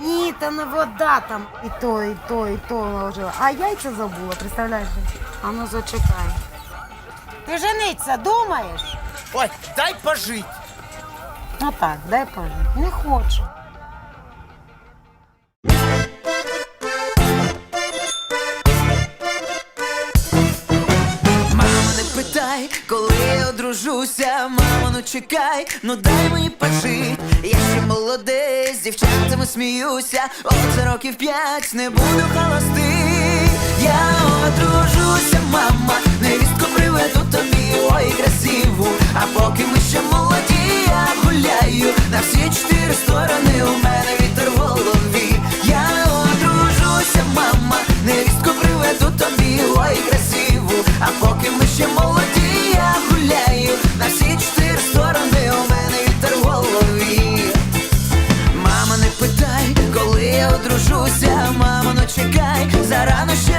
Ні, та не вода там. І то, і то, і то ложила. А яйця забула, представляєш? А ну зачекай. Ти жениться, думаєш? Ой, дай пожить. Ну так, дай пожити. Не хочу. Мамо, не питай, коли я одружуся, мамо, ну чекай, ну дай мені пожить. Дівчатами сміюся, за років п'ять не буду холостий. Я одружуся, мама, невістку приведу тобі, ой, красиву. А поки ми ще молоді, я гуляю на всі чотири сторони. У мене вітер в голові. Я одружуся, мама, невістку приведу тобі, ой, красиву. А поки ми ще молоді, чекай, зарано